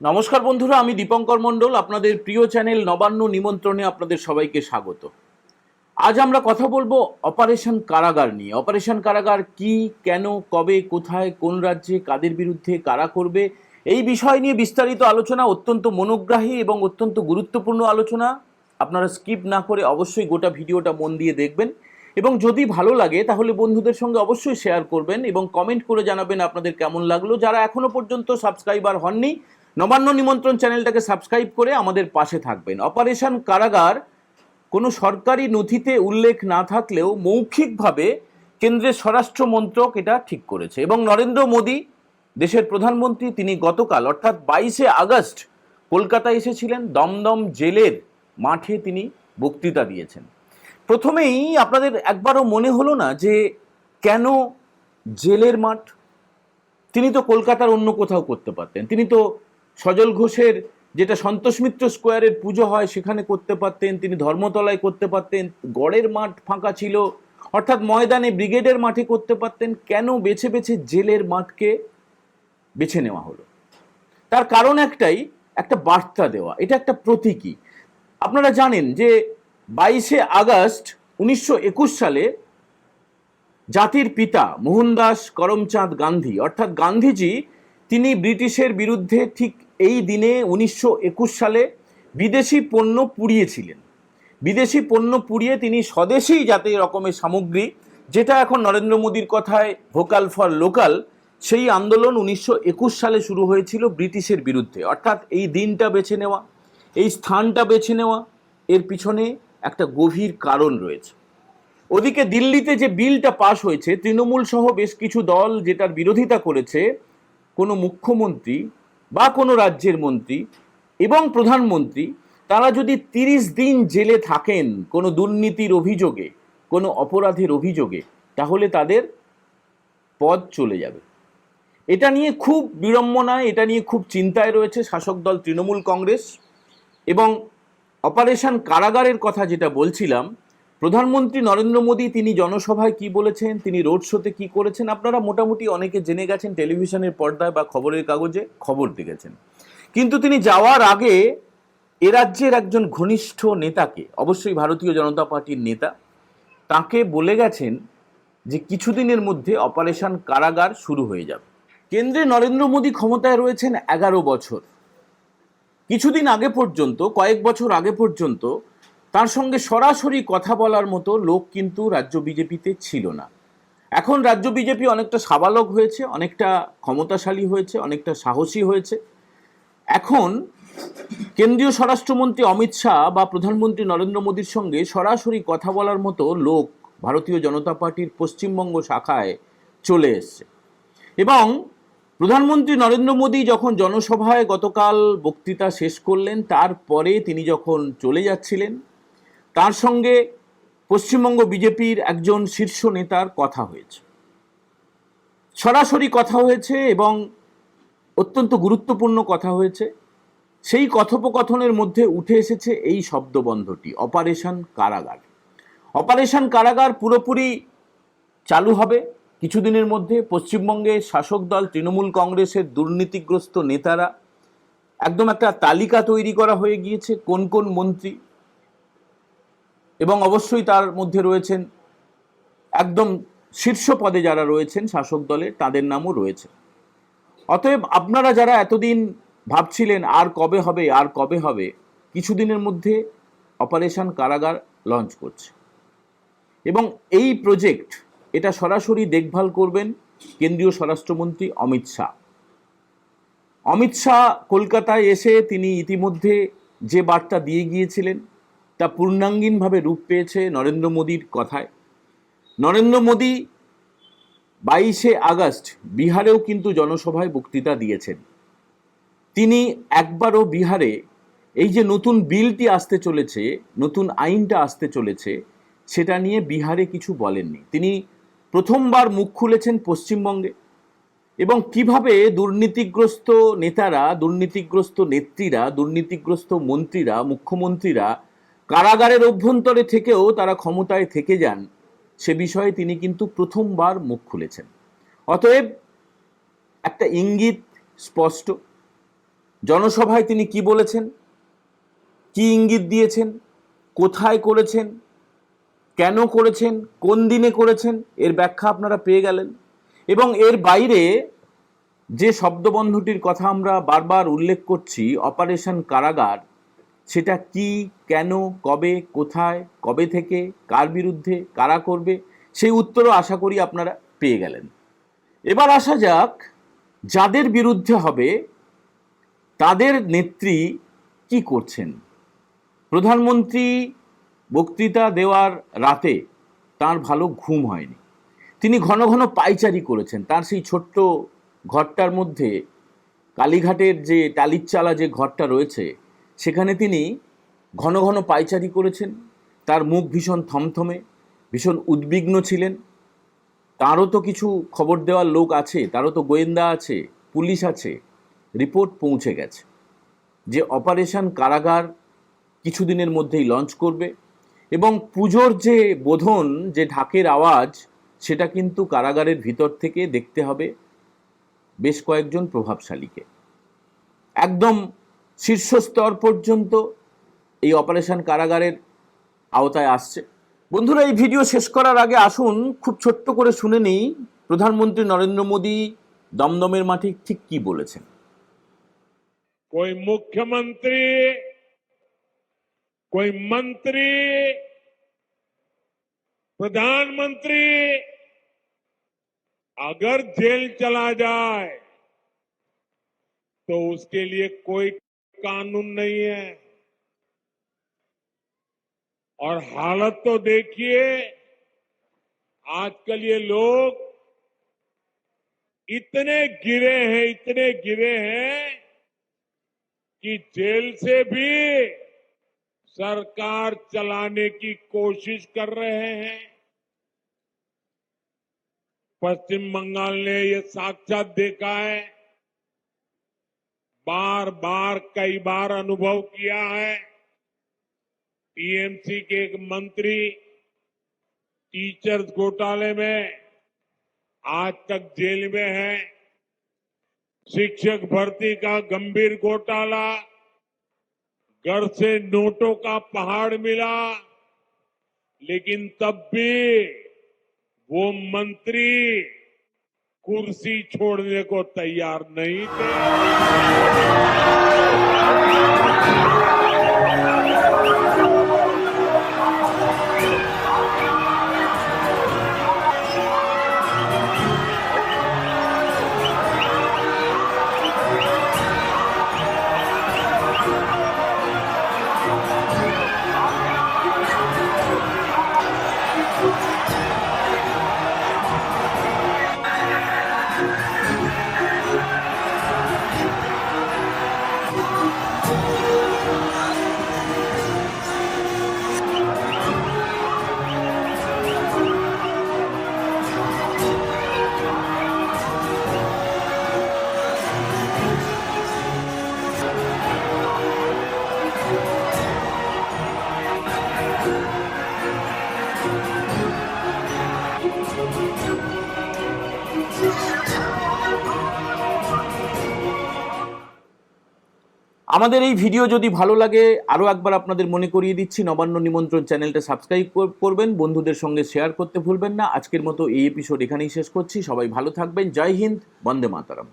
নমস্কার বন্ধুরা, আমি দীপঙ্কর মণ্ডল, আপনাদের প্রিয় চ্যানেল নবান্ন নিমন্ত্রণে আপনাদের সবাইকে স্বাগত। আজ আমরা কথা বলব অপারেশন কারাগার নিয়ে। অপারেশন কারাগার কি, কেন, কবে, কোথায়, কোন রাজ্যে, কাদের বিরুদ্ধে, কারা করবে, এই বিষয় নিয়ে বিস্তারিত আলোচনা অত্যন্ত মনোগ্রাহী এবং অত্যন্ত গুরুত্বপূর্ণ আলোচনা। আপনারা স্কিপ না করে অবশ্যই গোটা ভিডিওটা মন দিয়ে দেখবেন। এবং যদি ভালো লাগে, তাহলে বন্ধুদের সঙ্গে অবশ্যই শেয়ার করবেন এবং কমেন্ট করে জানাবেন আপনাদের কেমন লাগল। যারা এখনও পর্যন্ত সাবস্ক্রাইবার হননি নবান্ন নিমন্ত্রণ চ্যানেলটাকে সাবস্ক্রাইব করে আমাদের পাশে থাকবেন। অপারেশন কারাগার কোনো সরকারি নথিতে উল্লেখ না থাকলেও মৌখিকভাবে কেন্দ্রের স্বরাষ্ট্র মন্ত্রক এটা ঠিক করেছে। এবং নরেন্দ্র মোদী, দেশের প্রধানমন্ত্রী, তিনি গতকাল, অর্থাৎ বাইশে আগস্ট, কলকাতায় এসেছিলেন। দমদম জেলের মাঠে তিনি বক্তৃতা দিয়েছেন। প্রথমেই আপনাদের একবারও মনে হলো না যে কেন জেলের মাঠ? তিনি তো কলকাতার অন্য কোথাও করতে পারতেন। তিনি তো সজল ঘোষের যেটা সন্তোষ মিত্র স্কোয়ারের পুজো হয়, সেখানে করতে পারতেন, তিনি ধর্মতলায় করতে পারতেন, গড়ের মাঠ ফাঁকা ছিল, অর্থাৎ ময়দানে ব্রিগেডের মাঠে করতে পারতেন, কেন বেছে বেছে জেলের মাঠকে বেছে নেওয়া হলো? তার কারণ একটাই, একটা বার্তা দেওয়া, এটা একটা প্রতীকী। আপনারা জানেন যে বাইশে আগস্ট উনিশশো একুশ সালে জাতির পিতা মোহনদাস করমচাঁদ গান্ধী, অর্থাৎ গান্ধীজি, তিনি ব্রিটিশের বিরুদ্ধে ঠিক এই দিনে উনিশশো একুশ সালে বিদেশি পণ্য পুড়িয়েছিলেন। বিদেশি পণ্য পুড়িয়ে তিনি স্বদেশী যাতে রকমের সামগ্রী, যেটা এখন নরেন্দ্র মোদীর কথায় ভোকাল ফর লোকাল, সেই আন্দোলন উনিশশো একুশ সালে শুরু হয়েছিল ব্রিটিশের বিরুদ্ধে। অর্থাৎ এই দিনটা বেছে নেওয়া, এই স্থানটা বেছে নেওয়া, এর পিছনে একটা গভীর কারণ রয়েছে। ওদিকে দিল্লিতে যে বিলটা পাশ হয়েছে, তৃণমূল সহ বেশ কিছু দল যেটার বিরোধিতা করেছে, কোনো মুখ্যমন্ত্রী বা কোনো রাজ্যের মন্ত্রী এবং প্রধানমন্ত্রী, তারা যদি তিরিশ দিন জেলে থাকেন কোনো দুর্নীতির অভিযোগে, কোনো অপরাধের অভিযোগে, তাহলে তাদের পদ চলে যাবে। এটা নিয়ে খুব বিড়ম্বনায় এটা নিয়ে খুব চিন্তায় রয়েছে শাসক দল তৃণমূল কংগ্রেস এবং অপারেশন কারাগারের কথা যেটা বলছিলাম প্রধানমন্ত্রী নরেন্দ্র মোদী, তিনি জনসভায় কি বলেছেন, তিনি রোড শোতে কি করেছেন, আপনারা মোটামুটি অনেকে জেনে গেছেন টেলিভিশনের পর্দায় বা খবরের কাগজে খবর দেখেছেন। কিন্তু তিনি যাওয়ার আগে এ রাজ্যের একজন ঘনিষ্ঠ নেতাকে, অবশ্যই ভারতীয় জনতা পার্টির নেতা, তাকে বলে গেছেন যে কিছুদিনের মধ্যে অপারেশন কারাগার শুরু হয়ে যাবে। কেন্দ্রে নরেন্দ্র মোদী ক্ষমতায় রয়েছেন এগারো বছর। কিছুদিন আগে পর্যন্ত, কয়েক বছর আগে পর্যন্ত তার সঙ্গে সরাসরি কথা বলার মতো লোক কিন্তু রাজ্য বিজেপিতে ছিল না। এখন রাজ্য বিজেপি অনেকটা সাবালক হয়েছে, অনেকটা ক্ষমতাশালী হয়েছে, অনেকটা সাহসী হয়েছে। এখন কেন্দ্রীয় স্বরাষ্ট্রমন্ত্রী অমিত শাহ বা প্রধানমন্ত্রী নরেন্দ্র মোদীর সঙ্গে সরাসরি কথা বলার মতো লোক ভারতীয় জনতা পার্টির পশ্চিমবঙ্গ শাখায় চলে এসছে। এবং প্রধানমন্ত্রী নরেন্দ্র মোদী যখন জনসভায় গতকাল বক্তৃতা শেষ করলেন, তারপরে তিনি যখন চলে যাচ্ছিলেন তার সঙ্গে পশ্চিমবঙ্গ বিজেপির একজন শীর্ষ নেতার কথা হয়েছে। সরাসরি কথা হয়েছে এবং অত্যন্ত গুরুত্বপূর্ণ কথা হয়েছে। সেই কথোপকথনের মধ্যে উঠে এসেছে এই শব্দবন্ধটি, অপারেশন কারাগার। অপারেশন কারাগার পুরোপুরি চালু হবে কিছুদিনের মধ্যে। পশ্চিমবঙ্গে শাসক দল, তৃণমূল কংগ্রেসের দুর্নীতিগ্রস্ত নেতারা, একদম একটা তালিকা তৈরি করা হয়ে গিয়েছে, কোন কোন মন্ত্রী এবং অবশ্যই তার মধ্যে রয়েছেন একদম শীর্ষ পদে যারা রয়েছেন শাসক দলে, তাদের নামও রয়েছে। অতএব আপনারা যারা এতদিন ভাবছিলেন আর কবে হবে, আর কবে হবে, কিছুদিনের মধ্যে অপারেশন কারাগার লঞ্চ করছে। এবং এই প্রজেক্ট, এটা সরাসরি দেখভাল করবেন কেন্দ্রীয় স্বরাষ্ট্রমন্ত্রী অমিত শাহ। অমিত শাহ কলকাতায় এসে তিনি ইতিমধ্যে যে বার্তা দিয়ে গিয়েছিলেন তা পূর্ণাঙ্গীনভাবে রূপ পেয়েছে নরেন্দ্র মোদীর কথায়। নরেন্দ্র মোদী বাইশে আগস্ট বিহারেও কিন্তু জনসভায় বক্তৃতা দিয়েছেন। তিনি একবারও বিহারে এই যে নতুন বিলটি আসতে চলেছে, নতুন আইনটা আসতে চলেছে, সেটা নিয়ে বিহারে কিছু বলেননি। তিনি প্রথমবার মুখ খুলেছেন পশ্চিমবঙ্গে এবং কীভাবে দুর্নীতিগ্রস্ত নেতারা, দুর্নীতিগ্রস্ত নেত্রীরা, দুর্নীতিগ্রস্ত মন্ত্রীরা, মুখ্যমন্ত্রীরা কারাগারের অভ্যন্তরে থেকেও তারা ক্ষমতায় থেকে যান। সে বিষয়ে তিনি কিন্তু প্রথমবার মুখ খুলেছেন। অতএব একটা ইঙ্গিত স্পষ্ট। জনসভায় তিনি কি বলেছেন? কি ইঙ্গিত দিয়েছেন? কোথায় করেছেন? কেন করেছেন? কোন দিনে করেছেন? এর ব্যাখ্যা আপনারা পেয়ে গেলেন। এবং এর বাইরে যে শব্দবন্ধটির কথা আমরা বারবার উল্লেখ করছি, অপারেশন কারাগার সেটা কি, কেন, কবে, কোথায়, কবে থেকে, কার বিরুদ্ধে, কারা করবে, সেই উত্তরও আশা করি আপনারা পেয়ে গেলেন। এবার আসা যাক, যাদের বিরুদ্ধে হবে, তাদের নেত্রী কি করছেন? প্রধানমন্ত্রী বক্তৃতা দেওয়ার রাতে তার ভালো ঘুম হয়নি। তিনি ঘন ঘন পাইচারি করেছেন। তার সেই ছোট্ট ঘরটার মধ্যে কালীঘাটের যে টালির চালা যে ঘরটা রয়েছে সেখানে তিনি ঘন ঘন পাইচারি করেছেন। তার মুখ ভীষণ থমথমে, ভীষণ উদ্বিগ্ন ছিলেন। তারও তো কিছু খবর দেওয়ার লোক আছে, তারও তো গোয়েন্দা আছে, পুলিশ আছে। রিপোর্ট পৌঁছে গেছে যে অপারেশন কারাগার কিছুদিনের মধ্যেই লঞ্চ করবে এবং পুজোর যে বোধন, যে ঢাকের আওয়াজ, সেটা কিন্তু কারাগারের ভিতর থেকে দেখতে হবে বেশ কয়েকজন প্রভাবশালীকে। একদম শীর্ষস্তর পর্যন্ত এই অপারেশন কারাগারের আওতায় আসছে বন্ধুরা এই ভিডিও শেষ করার আগে আসুন খুব ছোট্ট করে শুনে নিই প্রধানমন্ত্রী নরেন্দ্র মোদী দমদমের মাঠে ঠিক কি বলেছেন कोई मुख्यमंत्री कोई मंत्री प्रधानमंत्री अगर जेल चला जाए तो उसके लिए कोई कानून नहीं है। और हालत तो देखिए, आजकल ये लोग इतने गिरे हैं, इतने गिरे हैं कि जेल से भी सरकार चलाने की कोशिश कर रहे हैं। पश्चिम बंगाल ने ये साक्षात देखा है बार बार कई बार अनुभव किया है। टीएमसी के एक मंत्री, टीचर्स घोटाले में, आज तक जेल में है। शिक्षक भर्ती का गंभीर घोटाला, घर से नोटों का पहाड़ मिला, लेकिन तब भी वो मंत्री कुर्सी छोड़ने को तैयार नहीं थे। আমাদের এই ভিডিও যদি ভালো লাগে আরও একবার আপনাদের মনে করিয়ে দিচ্ছি, নবান্ন নিমন্ত্রণ চ্যানেলটা সাবস্ক্রাইব করবেন, বন্ধুদের সঙ্গে শেয়ার করতে ভুলবেন না। আজকের মতো এই এপিসোড এখানেই শেষ করছি। সবাই ভালো থাকবেন। জয় হিন্দ, বন্দে মাতারাম।